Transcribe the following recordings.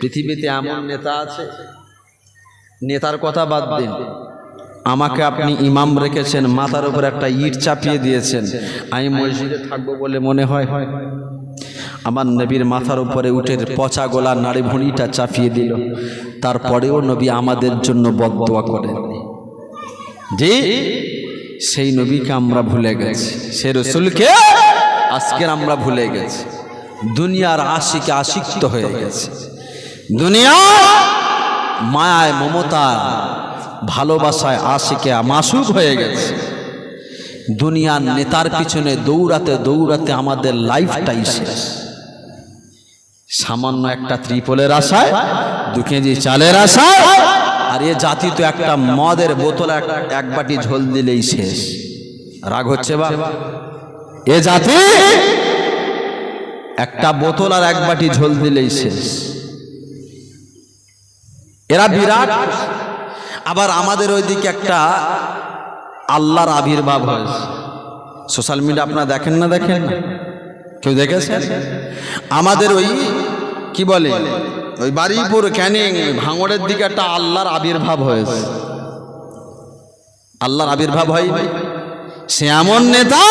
পৃথিবীতে এমন নেতা আছে নেতার কথা বাদ দিন। আমাকে আপনি ইমাম রেখেছেন মাথার উপর একটা ইট চাপিয়ে দিয়েছেন। আমি মসজিদে থাকব বলে মনে হয়। আমার নবীর মাথার উপরে উঠের পচা গোলা নাড়ি ভুঁড়িটা চাপিয়ে দিল। তারপরেও নবী আমাদের জন্য বদোয়া করেন। জি? সেই নবীকে আমরা ভুলে গেছি। সে রসুলকে আজকের আমরা ভুলে গেছি। দুনিয়ার আশিকে আশিক্ত হয়ে গেছে। দুনিয়া, মায়ায় মমতা ভালোবাসায় আশিকে মাসুক হয়ে গেছে। দুনিয়ার নেতার পিছনে দৌড়াতে দৌড়াতে আমাদের লাইফটাই শেষ। সামান্য একটা ত্রিপলের আশায়, দু কেজি চালের আশায়, আর এ জাতি তো একটা মদের বোতল এক বাটি ঝোল দিলেই শেষ। রাগ হচ্ছে বা? এ জাতি একটা বোতল আর এক বাটি ঝোল দিলেই শেষ। এরা বিরাট। আবার আমাদের ওইদিকে একটা আল্লাহর আবির্ভাব হয়েছে। সোশ্যাল মিডিয়া আপনারা দেখেন না দেখেন না? কেউ দেখেছে? আমাদের ওই, কি বলে? ওই বারুইপুর ক্যানিং, ভাঙড়ের দিকে একটা আল্লাহর আবির্ভাব হয়েছে। আল্লাহর আবির্ভাব হয়? সে এমন নেতা,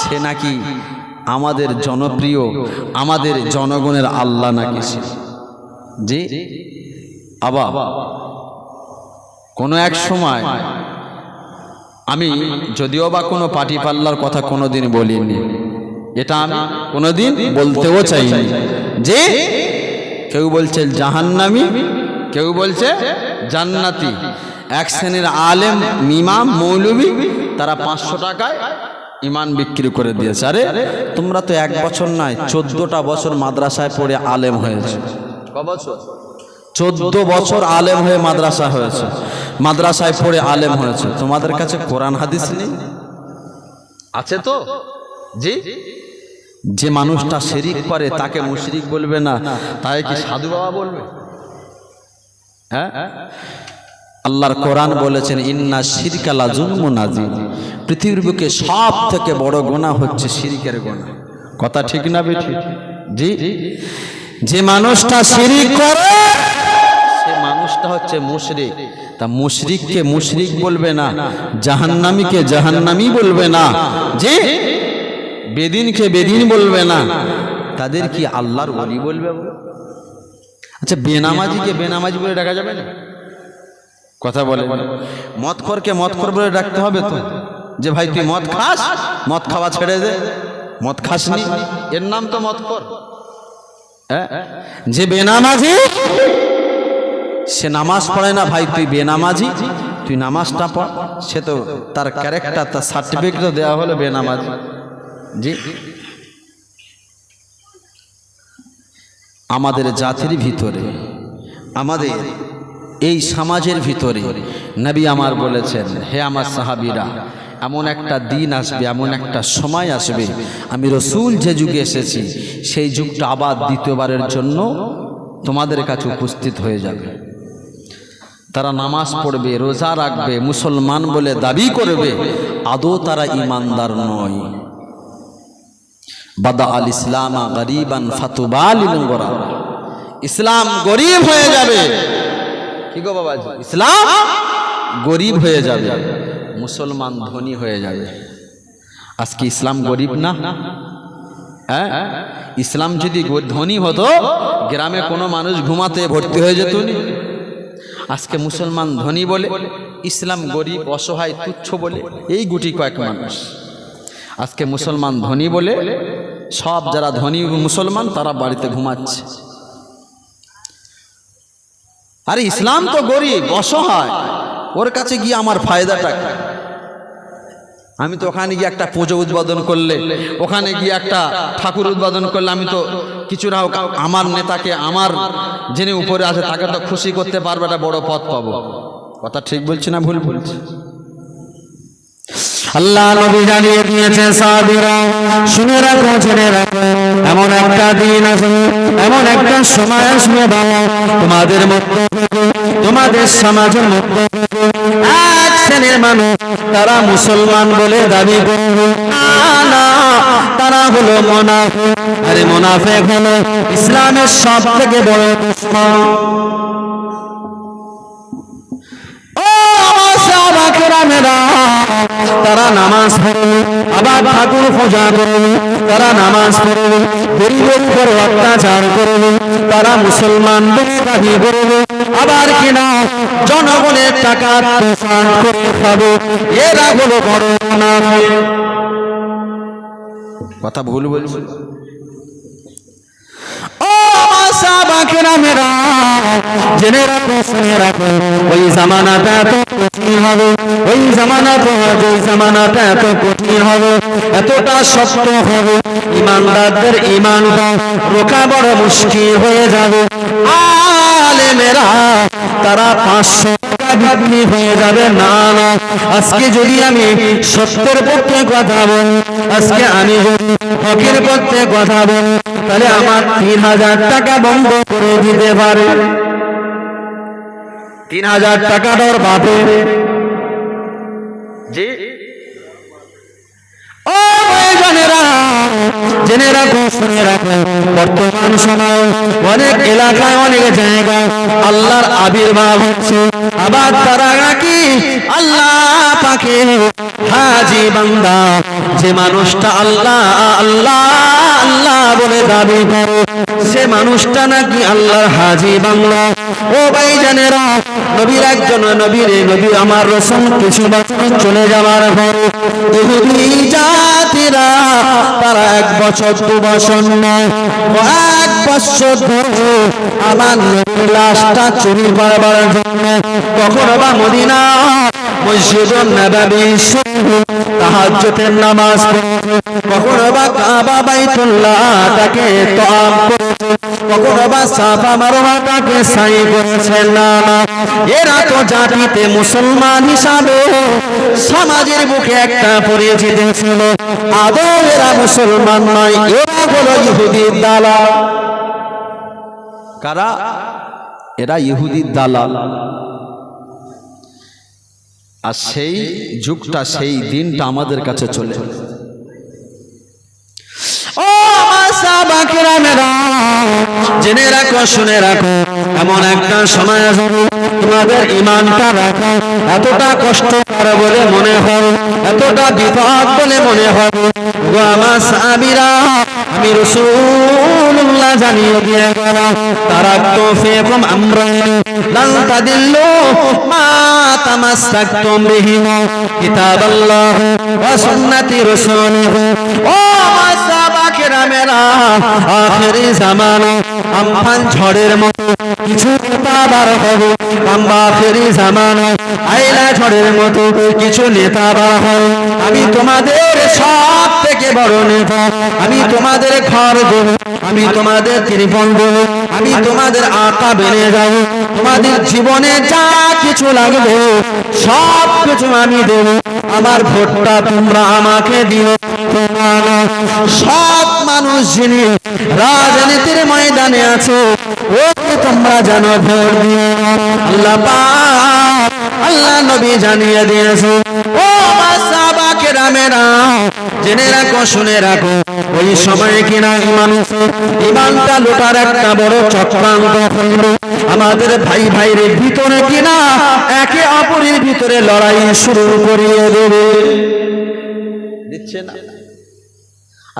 সে নাকি আমাদের জনপ্রিয়, আমাদের জনগণের আল্লাহ নাকি সে? জি? আবার কোনো এক সময় আমি যদিও বা কোনো পার্টি পাল্লার কথা কোনোদিন বলিনি। এটা আমি কোনোদিন বলতেও চাইনি। যে কেউ বলছে জাহান্নামি কেউ বলছে জান্নাতি। এক শ্রেণির আলেম মিমাম মৌলবি তারা পাঁচশো টাকায় ইমান বিক্রি করে দিয়েছে। আরে তোমরা তো এক বছর নয় চোদ্দটা বছর মাদ্রাসায় পড়ে আলেম হয়েছে। ক বছর? চোদ্দ বছর আলেম হয়ে মাদ্রাসা হয়েছে। মাদ্রাসায় পড়ে আলেম হয়েছে। তোমাদের কাছে কোরআন হাদিস নেই? আছে তো? জি? যে মানুষটা শিরিক করে তাকে মুশরিক বলবে না তাই কি সাধু বাবা বলবে? হ্যাঁ? আল্লাহর কোরআন বলেছেন ইন্না শিরকালা জুলমুন আজিম পৃথিবীর বুকে সব থেকে বড় গোনা হচ্ছে শিরিকের গোনা কথা ঠিক না বেঠি জি? যে মানুষটা শিরিক করে মানুষটা হচ্ছে মুশরিক। তা মুশরিককে মুশরিক বলবে না, জাহান্নামীকে জাহান্নামী বলবে না, যে বেদিনকে বেদিন বলবে না। তাদের কি আল্লাহর ওলি বলবে? বলো? আচ্ছা বেনামাজিকে বেনামাজি বলে ডাকা যাবে না? কথা বলে। মদ খরকে মদ খর বলে ডাকতে হবে তো। যে ভাই, তুই মদ খাস? মদ খাওয়া ছেড়ে দে। মদ খাসনি? এর নাম তো মদ খর হ্যাঁ? যে বেনামাজি সে নামাজ পড়ে না ভাই, তুই বেনামাজি? তুই নামাজটা পড়। সে তো তার ক্যারেক্টার তার সার্টিফিকেটও দেওয়া হলো বেনামাজি। জি। আমাদের জাতির ভিতরে, আমাদের এই সমাজের ভিতরে নবী আমার বলেছেন, হে আমার সাহাবিরা, এমন একটা দিন আসবে, এমন একটা সময় আসবে। আমি রসুল যে যুগে এসেছি, সেই যুগটা আবার দ্বিতীয়বারের জন্য তোমাদের কাছে উপস্থিত হয়ে যাবে। তারা নামাজ পড়বে, রোজা রাখবে, মুসলমান বলে দাবি করবে, আদৌ তারা ইমানদার নয়। বাদা আল ইসলাম গরিবান ফাতুবাল ইসলাম গরিব হয়ে যাবে। কি গো বাবাজি? ইসলাম গরিব হয়ে যাবে। মুসলমান ধনী হয়ে যাবে। আজকে ইসলাম গরিব না? হ্যাঁ? ইসলাম যদি ধনী হতো, গ্রামে কোনো মানুষ ঘুমাতে ভর্তি হয়ে যেত নি। আজকে মুসলমান ধনী বলে ইসলাম গরিব অসহায় তুচ্ছ বলে এই গুটি কয়েক মানুষ। আজকে মুসলমান ধনী বলে সব যারা ধনী মুসলমান তারা বাড়িতে ঘুমাচ্ছে। আরে ইসলাম তো গরিব অসহায়। ওর কাছে গিয়ে আমার ফায়দাটা? আমি তো ওখানে গিয়ে একটা পুজো উদ্বোধন করলে, ওখানে গিয়ে একটা ঠাকুর উদ্বোধন করলে আমি তো কিছু না আমার নেতাকে, আমার যিনি উপরে আছে, তাকে তো খুশি করতে পারবে, একটা বড় পথ পাবো। কথা ঠিক বলছি না ভুল বলছি? আল্লাহ নবী জানিয়ে দিয়েছে সাহাবীরা, শুনে রাখো, জেনে রাখো, এমন একটা দিন আসবে এমন একটা সময় আসবে বাবা তোমাদের মধ্যে তোমাদের সমাজের মধ্যে এক শ্রেণির মানুষ তারা মুসলমান বলে দাবি করবে তারা হলো মোনাফেক। আরে হলো ইসলামের সব থেকে বড় দুশ্মন তারা নামাজ পড়বে আবার ঠাকুর পূজা করবে তারা নামাজ পড়বে গরিবের উপর অত্যাচার করবে তারা মুসলমান বলে দাবি করবে আবার কিনা জনগণের টাকা করে খাবে। এরা হলো বড় মুনাফিক কথা ভুল বলছি। ও আমার সাহাবাকেরামেরা, জেনে রাখো শুনে রাখো ওই জামানাটা এত কঠিন হবে ওই জামানাটা যে জামানাটা এত কঠিন হবে এতটা শক্ত হবে ইমানদারদের ইমানটা রোকা বড় মুশকিল হয়ে যাবে। আলেমেরা তারা পাঁচশো বিক্রি হয়ে যাবে। না আজকে যদি আমি সত্যের পক্ষে কথা বলি, আজকে আমি যদি হকের পক্ষে কথা বলি, তাহলে আমার তিন হাজার টাকা বন্ধ করে দিতে পারে। তিন হাজার টাকাটার বাপে জি। জেনে রাখো, শুনে রাখো। বর্তমান সময় অনেক এলাকায়, অনেক জায়গায় আল্লাহর আবির্ভাব হচ্ছে। আবার তারা নাকি আল্লাহ পাকে হাজি বান্দা। যে মানুষটা আল্লাহ আল্লাহ আল্লাহ বলে দাবি করে সে মানুষটা নাকি আল্লাহর হাজি বাংলা। ও ভাই জানেরা, নবীর একজন নবীর নবী আমার রসম কিছু বছর চলে যাওয়ার পরে ইহুদি জাতিরা তারা এক বছর, দু বছর নয় এক বছর ধরে আমার নবীর লাশটা চুরি করবার জন্য কখনো বা মদিনা মসজিদ নবাবী তাহাজ্জুদের নামাজ এরা তো জাতিতে মুসলমান হিসাবে সমাজের বুকে একটা ছিল। আদৌ এরা মুসলমান নয়, এরা হলো ইহুদির দালাল। কারা? এরা ইহুদির দালাল। আর সেই যুগটা, সেই দিনটা আমাদের কাছে চলে জেনে রাখো, শুনে রাখো, এমন একটা সময় আসবে তোমাদের ইমানটা রাখো, এতটা কষ্টকর বলে মনে হবে এতটা বিপদ বলে মনে হবে গো আমার সাহাবীরা, আমি রসুল্লাহ জানিয়ে দিয়ে গেলাম, তারা তো ফেকম আমরা লাল তাদিল্লু মা তামাসসাকতুম বিহিমা, কিতাবাল্লাহ ওয়া সুন্নতি রাসূলিহি। সাহাবাকেরামেরা আখেরি জামানা আমফান ঝড়ের মতো কিছু আখেরি জামানা আইলা ঝড়ের মতো কিছু আমি তোমাদের সব থেকে বড় নেতা, আমি তোমাদের ঘর দেব, আমি তোমাদের ত্রিপন দেব, আমি তোমাদের আঁকা বেড়ে যাব তোমাদের জীবনে যা কিছু লাগবে, সব কিছু আমি দেব। আমার ভোটটা তোমরা আমাকে দিও সব মানুষ যিনি রাজনীতির ময়দানে আছে, ওকে তোমরা জানো ভোট দিও আল্লাহ আল্লাহ নবী জানিয়ে দিয়েছে, ও রামেরা জেনে রাখো, শুনে রাখো, ওই সময় কিনা এই মানুষের ইমানটা লোটার একটা বড় চক্রান্ত হইল। আমাদের ভাই ভাইয়ের ভিতরে কিনা একে অপরের ভিতরে লড়াই শুরু করিয়ে দেবে। দিচ্ছে না।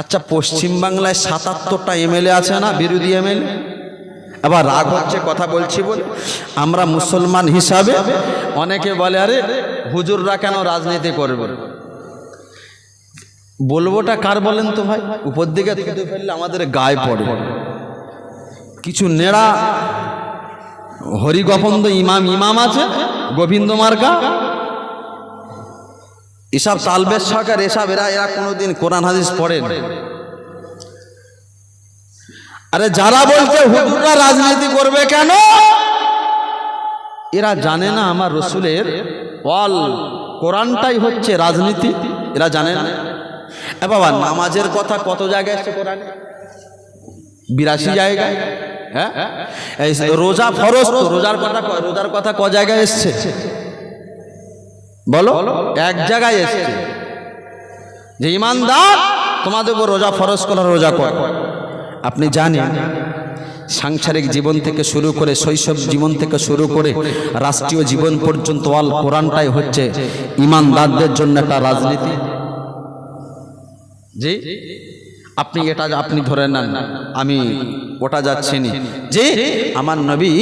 আচ্ছা পশ্চিম বাংলায় সাতাত্তরটা এমএলএ আছে না, বিরোধী এমএলএ? আবার রাগ হচ্ছে, কথা বলছি বলে। আমরা মুসলমান হিসাবে অনেকে বলে, আরে হুজুররা কেন রাজনীতি করবে? বলবোটা কার বলেন তো ভাই? উপর দিকে ফেললে আমাদের গায়ে পড়ে। কিছু নেড়া হরিগোপন্দ ইমাম ইমাম আছে, গোবিন্দ মার্কা? এসব তালবের সরকার এসব এরা এরা কোনোদিন কোরআন হাদিস পড়েন। আরে যারা বলছে হুজুররা রাজনীতি করবে কেন? এরা জানে না আমার রসুলের অল কোরআনটাই হচ্ছে রাজনীতি। এরা জানে না। এ বাবা নামাজের কথা কত জায়গায় এসছে কোরআনে? বিরাশি জায়গায়। হ্যাঁ? এই রোজা ফরজ রোজার কথা রোজার কথা ক জায়গায় এসছে? বলো এক জায়গায় এসছে। যে ইমানদার তোমাদের উপর রোজা ফরজ করার রোজা কর। আপনি জানেন সাংসারিক জীবন থেকে শুরু করে শৈশব জীবন থেকে শুরু করে রাষ্ট্রীয় জীবন পর্যন্ত অল কোরআনটাই হচ্ছে ইমানদারদের জন্য একটা রাজনীতি। জি? আপনি এটা আপনি ধরে নেন আমি ওটা যাচ্ছি নি। যে আমার নবী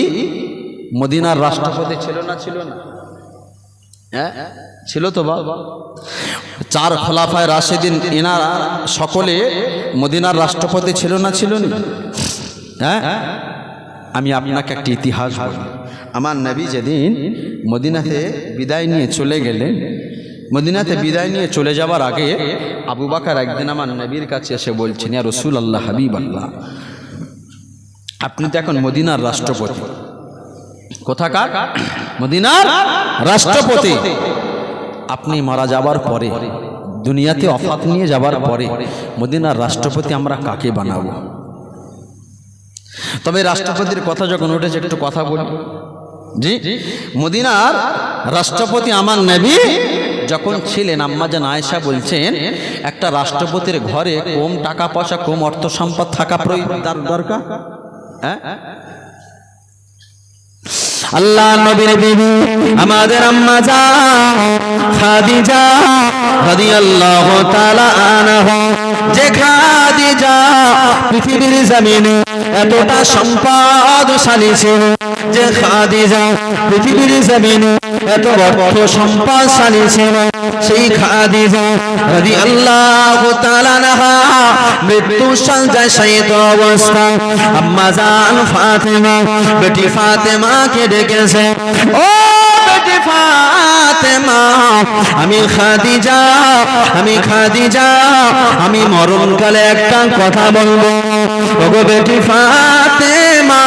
মদিনার রাষ্ট্রপতি ছিল না ছিল না। হ্যাঁ? ছিল তো বাবা চার খোলাফায় রাশেদিন এনারা সকলে মদিনার রাষ্ট্রপতি ছিল না ছিল হ্যাঁ? আমি আপনাকে একটি ইতিহাস আমার নবী যেদিন মদিনাতে বিদায় নিয়ে চলে গেলেন, মদিনাতে বিদায় নিয়ে চলে যাওয়ার আগে আবু বাকার একদিন আমার নবীর কাছে এসে বলছেন, ইয়া রসুল আল্লাহ হাবিব আল্লাহ আপনি তো এখন মদিনার রাষ্ট্রপতি। কোথাকার? মদিনার রাষ্ট্রপতি। আপনি মারা যাবার পরে দুনিয়াতে অফাত নিয়ে যাবার পরে মদিনার রাষ্ট্রপতি আমরা কাকে বানাবো? তবে রাষ্ট্রপতির কথা যখন উঠেছে একটু কথা বলি। জি মদিনার রাষ্ট্রপতি আমার নবী যখন ছিলেন আম্মা জান আয়েশা বলছেন একটা রাষ্ট্রপতির ঘরে কম টাকা পয়সা কম অর্থ সম্পদ থাকা প্রয়োজন। তার দরকার? হ্যাঁ? আল্লাহ নবীর বিবি, আমাদের আম্মা যা, খাদিজা রাদিয়াল্লাহু তাআলা আনহা। যে খাদিজা পৃথিবীর জমিনে এতটা সম্পদশালী ছিল যে খাদিজা পৃথিবীর জমিনে এত অর্থ সম্পদশালী ছিল, সেই খাদিজা রাদিয়াল্লাহু তাআলা আনহা মৃত্যু সজ্জায় শয়িত অবস্থা আম্মা জান ফাতেমা, বেটি ফাতেমাকে ডেকেছে, ও বেটি ফাতেমা, আমি খাদিজা আমি খাদিজা, আমি মরণকালে একটা কথা বলব, ওগো বেটি ফাতেমা।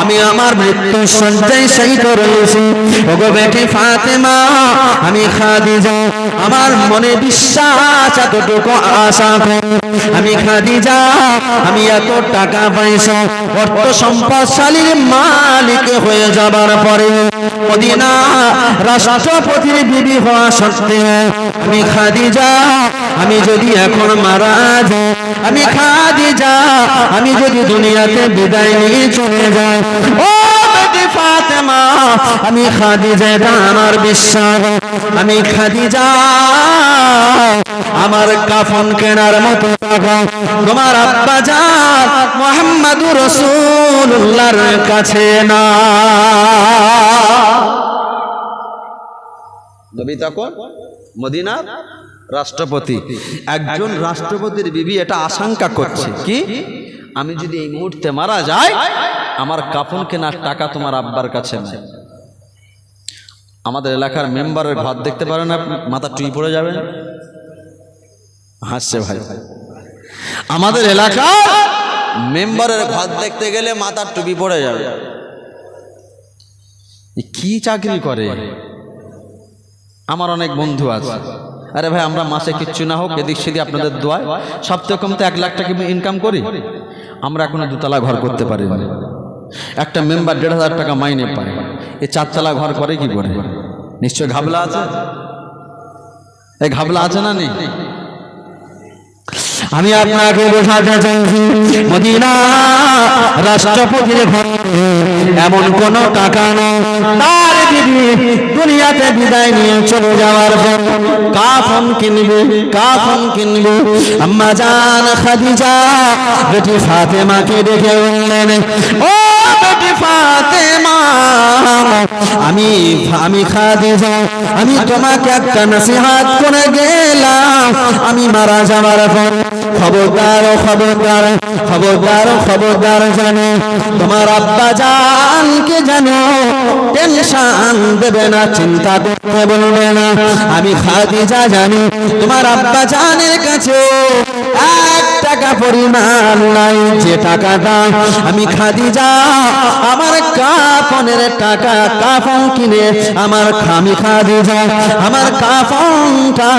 আমি আমার মৃত্যু সজ্জায় শহীদ রয়েছি ওগো বেটি ফাতেমা, আমি খাদিজা, আমার মনে বিশ্বাস এতটুকু আশা করি। আমি খাদিজা, আমি এত টাকা পয়সা, অর্থ সম্পদশালীর মালিক হয়ে যাবার পরে মদিনা রাষ্ট্রপতির বিবি হওয়া সত্ত্বেও আমি খাদিজা, আমি যদি এখন মারা যাই আমি খাদিজা আমি যদি দুনিয়াতে বিদায় নিয়ে চলে যাই। ও ফাতেমা, আমি খাদিজা এটা আমার বিশ্বাস। আমি খাদিজা আমার কাফন কেনার মতো তোমার আব্বা যান মোহাম্মদুর রসুল্লাহর কাছে না। নবী তখন মদিনার রাষ্ট্রপতি। একজন রাষ্ট্রপতির বিবি এটা আশঙ্কা করছে। কি? আমি যদি এই মুহূর্তে মারা যাই আমার কাফন কেনার টাকা তোমার আব্বার কাছে নাই। আমাদের এলাকার মেম্বারের ঘর দেখতে পারেন আপনি মাথা টুই পড়ে যাবেন হাসছে ভাই। আমাদের এলাকার মেম্বারের ঘর দেখতে গেলে মাথার টুপি পড়ে যাবে। কি চাকরি করে? আমার অনেক বন্ধু আছে। আরে ভাই, আমরা মাসে কিচ্ছু না হোক, এদিক সেদিক আপনাদের দোয়ায়। সপ্তাহে কম তো এক লাখ টাকা ইনকাম করি। আমরা এখনও দুতলা ঘর করতে পারি একটা মেম্বার দেড় হাজার টাকা মাইনে পায়। এ চারতলা ঘর করে কি করে? নিশ্চয় ঘাবলা আছে? এই ঘাবলা আছে না নেই? আমি আপনাকে বোঝাতে চাইছি, মদিনা রাষ্ট্রপতির ঘরে এমন কোন টাকা নেই। তার দুনিয়াতে বিদায় নিয়ে চলে যাওয়ার পর কাফন কিনবে কাফন কিনবে। আম্মা জান খাদিজা, বেটি ফাতেমাকে দেখে বললেন, ও বেটি ফাতেমা আমি আমি খাদিজা আমি তোমাকে একটা নসিহাত করে গেলাম আমি মারা যাওয়ার পর খবরদার খবরদার খবরদার খবরদার জানো, তোমার আব্বা জানকে জানো, টেনশন দেবে না, চিন্তা করতে বলবে না। আমি খাদিজা জানি, তোমার আব্বা জানের কাছে এক টাকা পরিমাণ নাই, যে টাকাটা আমি খাদিজা, আমার কাফনের টাকা কাফন কিনে আমার খামি খাদিজা আমার কাফনটা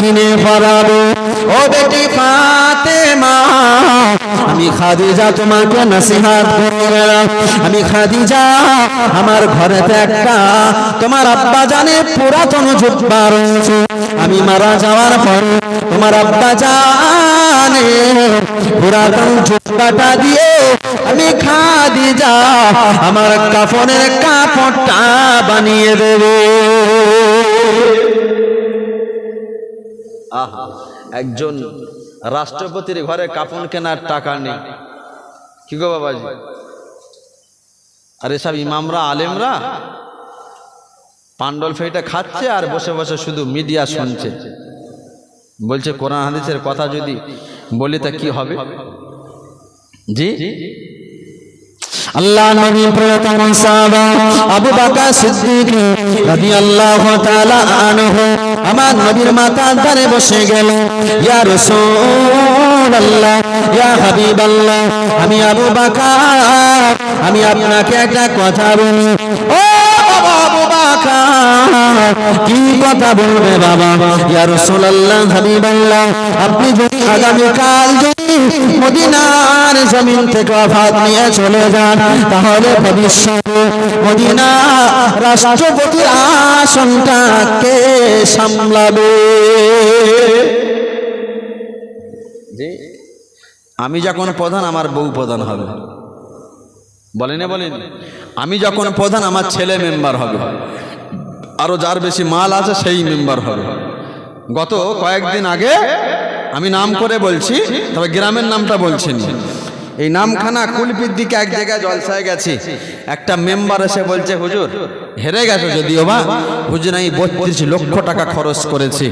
কিনে পরাবো ও বেটি ফাতেমা, আমি খাদিজা তোমাকে নসিহাত করে গেলাম। আমি খাদিজা, আমার ঘরেতে একটা তোমার আব্বা জানে পুরাতন জুব্বা রয়েছে। আমি মারা যাওয়ার পর তোমার আব্বা জানে পুরাতন ঝুটকাটা দিয়ে আমি খাদি যা, আমার কাফনের কাপড়টা বানিয়ে দেবে। একজন রাষ্ট্রপতির ঘরে কাপড় কেনার টাকা নেই। কি গো বাবাজি? আর এসব ইমামরা, আলেমরা? পান্ডল ফেটা খাচ্ছে আর বসে বসে শুধু মিডিয়া শুনছে। বলছে, কোরআন হাদিসের কথা যদি বলি তা কি হবে? জি? আল্লাহ নবী প্রথম সাহাবা আবু বকর সিদ্দিক রাদিয়াল্লাহু তাআলা আনহু আমার নবীর মাথার ধারে বসে গেল। ইয়া রাসূলুল্লাহ, ইয়া হাবিবাল্লাহ, আমি আবু বকর, আমি আপনাকে একটা কথা বলি। ও কি কথা বলবে বাবা? ইয়া হাবিবাল্লাহ, আপনি যদি যদি মদিনার জমিন থেকে নিয়ে চলে যান, তাহলে মদিনা রাষ্ট্রপতির সামলাবে। আমি যখন প্রধান, আমার বউ প্রধান হবে। বলেন বলেন আমি যখন প্রধান, আমার ছেলে মেম্বার হবে। আরও যার বেশি মাল আছে সেই মেম্বার হবে। গত কয়েকদিন আগে আমি নাম করে বলছি, তবে গ্রামের নামটা বলছি এই নামখানা কুলপির দিকে এক জায়গায় জলসায় গেছি। একটা মেম্বার এসে বলছে, হুজুর, হেরে গেছো যদিও বা, হুজুর, আমি বত্রিশ লক্ষ টাকা খরচ করেছি।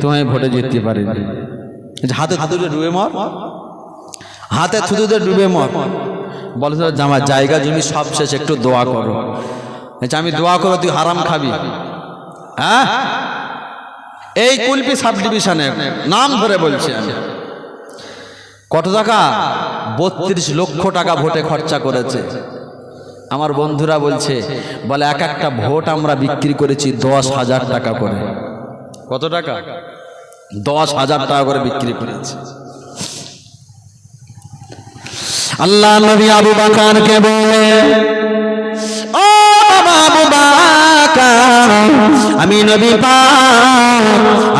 তোমায় ভোটে জিততে পারিনি। হাতে হাতুড়ে ডুবে মর। হাতে থুতুতে ডুবে মর। বলে জামা, জায়গা, জমি সব শেষ, একটু দোয়া করো। আমি দোয়া করো তুই হারাম খাবি। হ্যাঁ? এই কুলপি সাব ডিভিশনে নাম ধরে বলছি কত টাকা? বত্রিশ লক্ষ টাকা ভোটে খরচা করেছে। আমার বন্ধুরা বলছে, বলে এক একটা ভোট আমরা বিক্রি করেছি দশ হাজার টাকা করে। কত টাকা? দশ হাজার টাকা করে বিক্রি করেছি। আল্লাহ নবী আবু বাকারকে বলে, ও বাবা আবু বাকার আমি নবী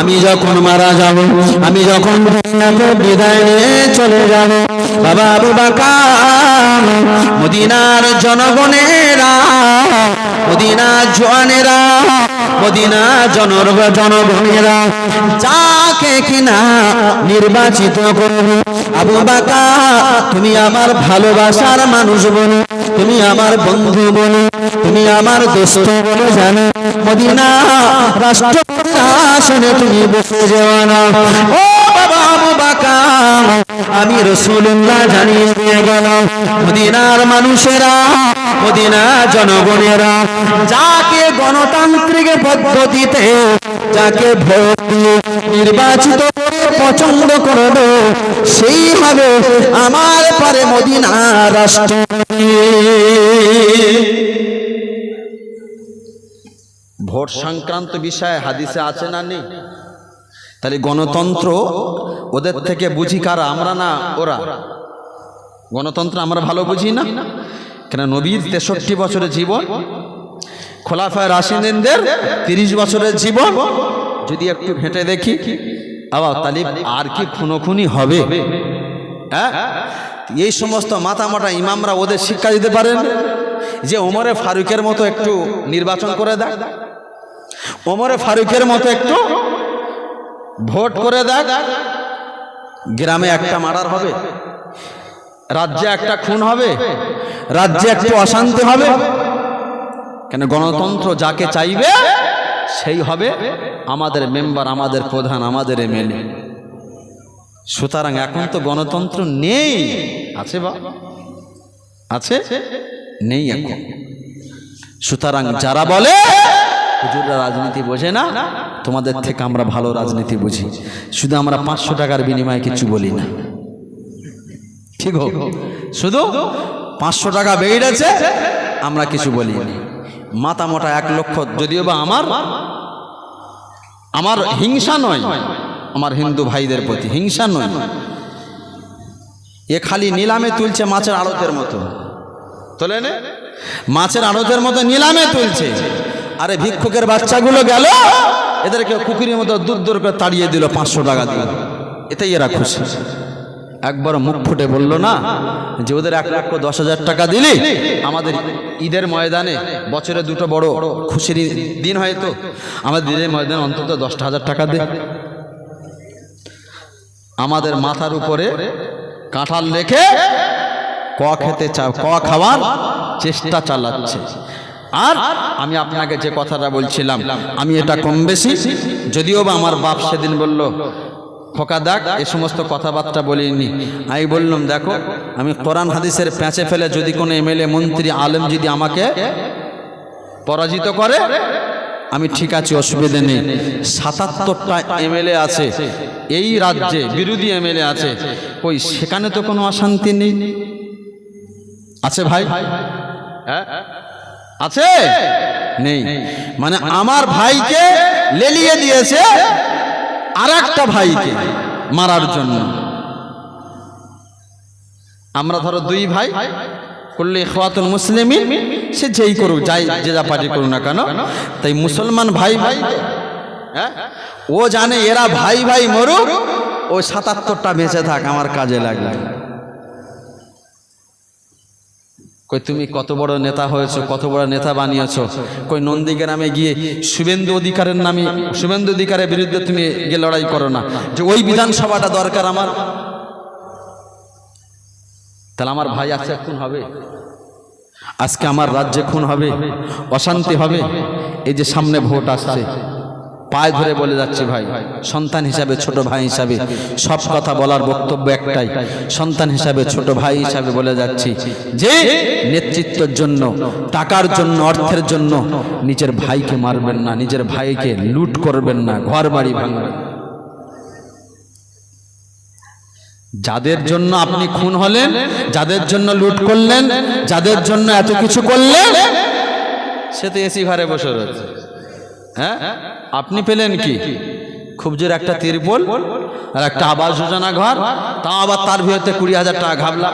আমি যখন মারা যাব, আমি যখন বিদায় নিয়ে চলে যাব, বাবা আবু বাকার, মদিনার জনগণেরা, মদিনার জোয়ানেরা মদিনা জনর জনগণেরা, যাকে কিনা নির্বাচিত করবে। আবু বাকা তুমি আমার ভালোবাসার মানুষ বলো, তুমি আমার বন্ধু বলো তুমি আমার দোস্ত বলে জানো। মদিনা রাষ্ট্রপতি আসনে তুমি বসে যাও না। ও বাবা আবু বাকা আমি রসুল্লাহ জানিয়ে দিয়ে গেল মদিনার মানুষেরা, মদিনা জনগণেরা, যাকে গণতান্ত্রিক পদ্ধতিতে, যাকে ভোট দিয়ে নির্বাচিত পছন্দ করবে সেই হবে আমার পরে মদিনা রাষ্ট্রপতি। ভোট সংক্রান্ত বিষয়ে হাদিসে আছে না নেই? তাহলে গণতন্ত্র ওদের থেকে বুঝি কারা? আমরা না ওরা? গণতন্ত্র আমরা ভালো বুঝি না? কেন নবীর তেষট্টি বছরের জীবন, খোলাফায় রাশিদিনদের তিরিশ বছরের জীবন, যদি একটু ঘেঁটে দেখি আবার তাহলে আর কি খুনোখুনি হবে? হ্যাঁ? এই সমস্ত মাথা ইমামরা ওদের শিক্ষা দিতে পারেন? যে ওমরে ফারুকের মতো একটু নির্বাচন করে দেয় ওমরে ফারুকের মতো একটু ভোট করে দেয় গ্রামে একটা মার্ডার হবে, রাজ্যে একটা খুন হবে, রাজ্যে একটু অশান্তি হবে। কেন গণতন্ত্র যাকে চাইবে, সেই হবে আমাদের মেম্বার, আমাদের প্রধান, আমাদের এমএলএ। সুতরাং এখন তো গণতন্ত্র নেই। আছে বা? আছে? নেই এখন। সুতরাং যারা বলে হুজুররা রাজনীতি বোঝে না? তোমাদের থেকে আমরা ভালো রাজনীতি বুঝি। শুধু আমরা পাঁচশো টাকার বিনিময়ে কিছু বলি না। ঠিক হোক। শুধু পাঁচশো টাকা বেড়েছে আমরা কিছু বলি মাথা মোটা এক লক্ষ, যদিও বা আমার আমার হিংসা নয়, আমার হিন্দু ভাইদের প্রতি হিংসা নয়। এ খালি নিলামে তুলছে মাছের আড়তের মতো। তোলে মাছের আড়তের মতো নিলামে তুলছে। আরে ভিক্ষুকের বাচ্চাগুলো গেল। এদেরকে কুকুরের মতো দূর দূর করে তাড়িয়ে দিল, পাঁচশো টাকা দিল এতেই এরা খুশি। একবার মুখ ফুটে বলল না যে ওদের এক লক্ষ দশ হাজার টাকা দিলি? আমাদের ঈদের ময়দানে বছরে দুটো বড় খুশির দিন হয়তো আমাদের ঈদের ময়দানে অন্তত দশটা হাজার টাকা দে। আমাদের মাথার উপরে কাঁঠাল রেখে ক খেতে চা ক খাওয়ার চেষ্টা চালাচ্ছে। আর আমি আপনাকে যে কথাটা বলছিলাম, আমি এটা কম বেশি, যদিও বা আমার বাপ সেদিন বলল, খোকা দেখ, এ সমস্ত কথাবার্তা বলিনি। আমি বললাম, দেখো, আমি কোরআন হাদিসের প্যাঁচে ফেলে যদি কোনো এমএলএ, মন্ত্রী, আলেম যদি আমাকে পরাজিত করে, আমি ঠিক আছে, অসুবিধে নেই। সাতাত্তরটা এমএলএ আছে, এই রাজ্যে বিরোধী এমএলএ আছে ওই সেখানে তো কোনো অশান্তি নেই? আছে ভাই? হ্যাঁ? আছে? নেই। মানে আমার ভাইকে লেলিয়ে দিয়েছে আর একটা ভাইকে মারার জন্য। আমরা ধরো দুই ভাই করলে খাওয়াতুল মুসলিমিন, সে যেই করুক, যাই যে যা পার্টি করুক না কেন, তাই মুসলমান ভাই ভাই হ্যাঁ? ও জানে এরা ভাই ভাই মরুক ও সাতাত্তরটা বেঁচে থাক, আমার কাজে লাগবে। কই, তুমি কত বড় নেতা হয়েছো, কত বড় নেতা বানিয়েছ? কই নন্দীগ্রামে গিয়ে শুভেন্দু অধিকারের নামে, শুভেন্দু অধিকারের বিরুদ্ধে তুমি গিয়ে লড়াই করো না। যে ওই বিধানসভাটা দরকার আমার। তাহলে আমার ভাই আজকে খুন হবে? আজকে আমার রাজ্যে খুন হবে? অশান্তি হবে? এই যে সামনে ভোট আসছে। পায়ে ধরে বলে যাচ্ছি ভাই, সন্তান হিসাবে ছোট ভাই হিসাবে, সব কথা বলার বক্তব্য একটাই, সন্তান হিসাবে ছোট ভাই হিসাবে বলে যাচ্ছি, যে নেতৃত্বের জন্য, টাকার জন্য, অর্থের জন্য নিজের ভাইকে মারবেন না, নিজের ভাইকে লুট করবেন না, ঘর বাড়ি ভাঙবেন। যাদের জন্য আপনি খুন হলেন, যাদের জন্য লুট করলেন, যাদের জন্য এত কিছু করলেন, সে তো এসি ঘরে বসে রয়েছে। হ্যাঁ? আপনি পেলেন কি? খুব জোর একটা তিরপল আর একটা আবাস যোজনা ঘর তাও আবার তার ভিতরে কুড়ি হাজার টাকা ঘাবলা।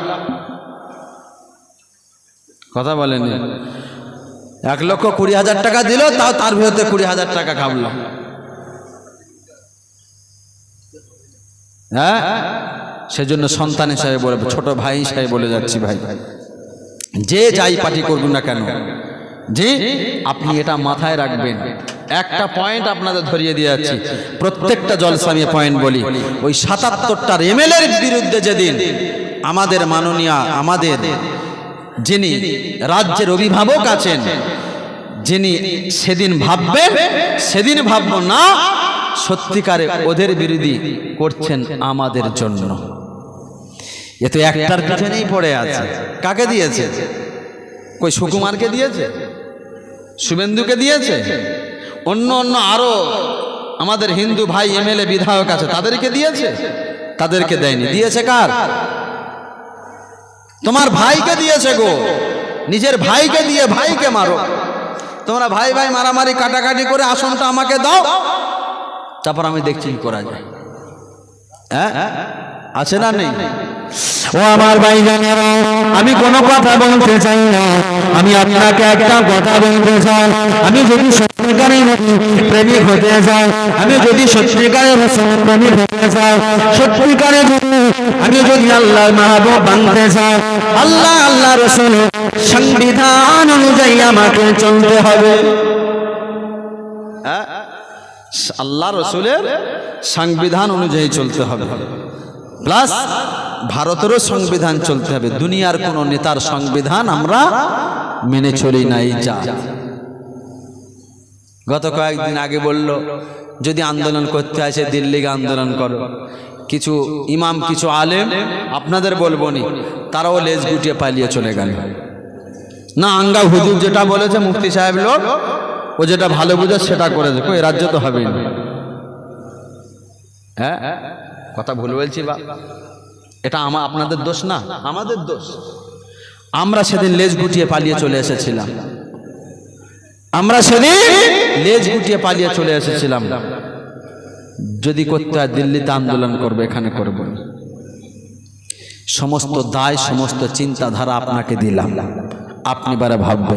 কথা বলেন এক লক্ষ কুড়ি হাজার টাকা দিল তাও তার ভিতরে কুড়ি হাজার টাকা ঘাবলা। হ্যাঁ? সেজন্য সন্তান হিসাবে বলে ছোট ভাই হিসাবে বলে যাচ্ছি ভাই। যে যাই পার্টি করবেন না কেন? যে আপনি এটা মাথায় রাখবেন। একটা পয়েন্ট আপনাদের ধরিয়ে দিয়ে যাচ্ছি। প্রত্যেকটা জলসা আমি পয়েন্ট বলি। ওই সাতাত্তরটার এমএলএর বিরুদ্ধে যেদিন আমাদের মাননীয়, আমাদের যিনি রাজ্যের অভিভাবক আছেন, যিনি সেদিন ভাববেন সেদিন ভাবব না, সত্যিকারে ওদের বিরোধী করছেন আমাদের জন্য। এ তো একটার পিছনেই পড়ে আছে। কাকে দিয়েছে? কই সুকুমারকে দিয়েছে? শুভেন্দুকে দিয়েছে? অন্য অন্য আরও আমাদের হিন্দু ভাই এমএলএ বিধায়ক আছে তাদেরকে দিয়েছে? তাদেরকে দেয়নি। দিয়েছে কার? তোমার ভাইকে দিয়েছে গো। নিজের ভাইকে দিয়ে ভাইকে মারো। তোমরা ভাই ভাই মারামারি কাটাকাটি করে আসনটা আমাকে দাও। তারপর আমি দেখছি কি করা যায়। হ্যাঁ? আছে না নেই? ও আমার ভাই আমি কোনো কথা বলতে চাই না। আমি আপনাকে একটা কথা বলতে চাই। আমি যদি সত্যিকারের প্রেমিক হতে চাই, আমি যদি সত্যিকারের প্রেমিক হতে চাই, সত্যিকারের আমি যদি আল্লাহ মাহবুব বানতে চাই, আল্লাহ আল্লাহ রসুল, সংবিধান অনুযায়ী আমাকে চলতে হবে। হ্যাঁ? আল্লাহ রসুলের সংবিধান অনুযায়ী চলতে হবে। প্লাস ভারতেরও সংবিধান চলতে হবে। দুনিয়ার কোন নেতার সংবিধান আমরা মেনে চলি নাই, যা। গত কয়েকদিন আগে বলল, যদি আন্দোলন করতে আসে, দিল্লিকে আন্দোলন করো। কিছু ইমাম, কিছু আলেম, আপনাদের বলব নি, তারাও লেজ গুটিয়ে পালিয়ে চলে গেল। না, আঙ্গা হুজুর যেটা বলেছে, মুফতি সাহেব লোক, ও যেটা ভালো বুঝে সেটা করেছে। কই রাজ্য তো হবেই না। হ্যাঁ? কথা ভুল বলছি বা এটা আমার আপনাদের দোষ না? আমাদের দোষ। আমরা সেদিন লেজ গুটিয়ে পালিয়ে চলে এসেছিলাম। আমরা সেদিন লেজ গুটিয়ে পালিয়ে চলে এসেছিলাম। যদি করতে হয় দিল্লিতে আন্দোলন করবে, এখানে করব সমস্ত দায়, সমস্ত চিন্তাধারা আপনাকে দিলাম। আপনি বারে ভাববেন।